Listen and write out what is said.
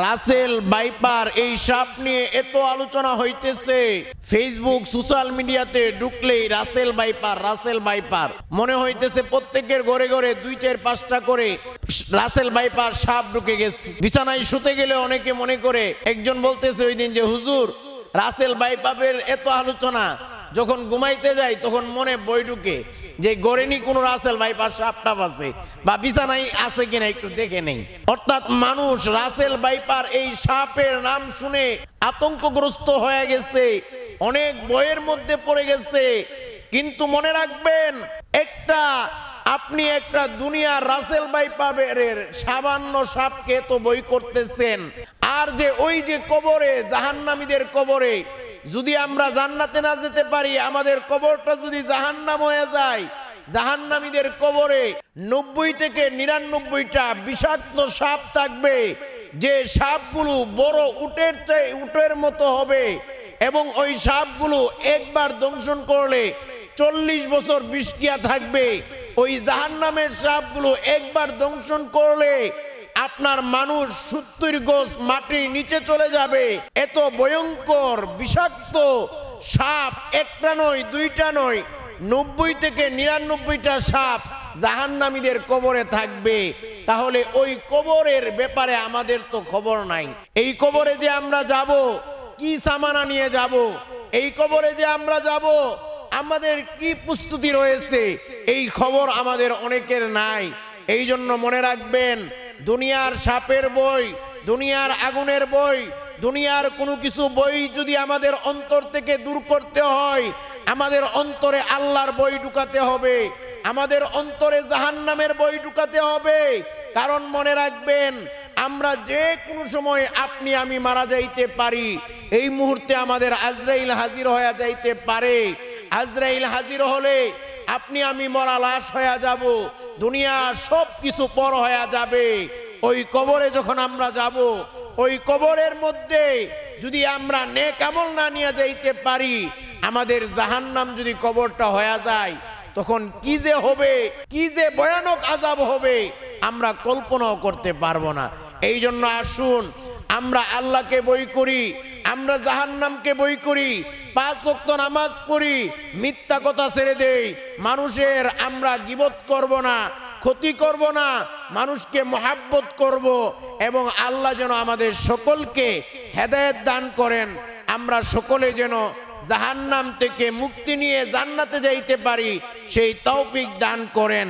রাসেল, বাইপার, এই সাপ নিয়ে এত আলোচনা হইতেছে। ফেসবুক সোশ্যাল মিডিয়াতে ঢুকলেই রাসেল, বাইপার রাসেল, বাইপার। মনে হইতেছে প্রত্যেকের ঘরে ঘরে দুই চার পাঁচটা করে রাসেল, বাইপার সাপ ঢুকে গেছে। বিছানায় শুতে গেলে অনেকে মনে করে, একজন বলতেছে ওই দিন যে, হুজুর, রাসেল, বাইপাপের এত আলোচনা যখন ঘুমাইতে যাই, তখন মনে বই ঢুকে যে গড়েনি কোনো রাসেল বাইপার সাপ টাপ আছে বা বিছানায় আছে কিনা একটু দেখে নেই। অর্থাৎ মানুষ রাসেল বাইপার এই সাপের নাম শুনে আতঙ্কগ্রস্ত হয়ে গেছে। অনেক বইয়ের মধ্যে পড়ে গেছে। কিন্তু মনে রাখবেন, একটা আপনি একটা দুনিয়ার রাসেল বাইপাবের সামান্য সাপকে তো বই করতেছেন। আর যে ওই যে কবরে, জাহান্নামীদের কবরে যদি আমরা জান্নাতে না যেতে পারি, আমাদের কবরটা যদি জাহান্নাম হয়ে যায়, জাহান্নামীদের কবরে নব্বই থেকে নিরানব্বইটা বিষাক্ত সাপ থাকবে, যে সাপগুলো বড় উটের চাই উটের মতো হবে এবং ওই সাপগুলো একবার দংশন করলে চল্লিশ বছর বিষকিয়া থাকবে। ওই জাহান্নামের সাপগুলো একবার দংশন করলে আপনার মানুষ সত্তর গোস মাটির নিচে চলে যাবে। এত ভয়ঙ্কর, বিষাক্ত সাপ, একটা নয়, দুইটা নয়, নব্বই থেকে নিরানব্বইটা সাপ জাহান্নামীদের কবরে থাকবে। তাহলে ওই কবরের ব্যাপারে আমাদের তো খবর নাই। এই কবরে যে আমরা যাব, কি সামানা নিয়ে যাব? এই কবরে যে আমরা যাব, আমাদের কি প্রস্তুতি রয়েছে? এই খবর আমাদের অনেকের নাই। এই জন্য মনে রাখবেন দুনিয়ার সাপের বই, দুনিয়ার আগুনের বই, দুনিয়ার কোনো কিছু বই যদি আমাদের অন্তর থেকে দূর করতে হয়, আমাদের অন্তরে আল্লাহর বই ঢুকাতে হবে, আমাদের অন্তরে জাহান্নামের বই ঢুকাতে হবে। কারণ মনে রাখবেন, আমরা যে কোনো সময় আপনি আমি মারা যাইতে পারি। এই মুহূর্তে আমাদের আজরাইল হাজির হয়ে যাইতে পারে। আজরাইল হাজির হলে আপনি আমি মরা লাশ হয়ে যাব। দুনিয়া সব কিছু পর হয়ে যাবে। ওই কবরে যখন আমরা যাব, ওই কবরের মধ্যে যদি আমরা নেক আমল না নিয়ে যাইতে পারি, আমাদের জাহান্নাম যদি কবরটা হয়ে যায়, তখন কি যে হবে, কি যে ভয়ানক আজাব হবে, আমরা কল্পনাও করতে পারব না। এই জন্য আসুন, আমরা আল্লাহকে বই করি আমরা জাহান্নামকে বই করি, পাঁচ ওয়াক্ত নামাজ পড়ি, মিথ্যা কথা ছেড়ে দেই। মানুষের আমরা গিবত করব না, ক্ষতি করব না, মানুষকে মহাব্বত করব এবং আল্লাহ যেন আমাদের সকলকে হেদায়েত দান করেন। আমরা সকলে যেন জাহান্নাম থেকে মুক্তি নিয়ে জান্নাতে যাইতে পারি, সেই তৌফিক দান করেন।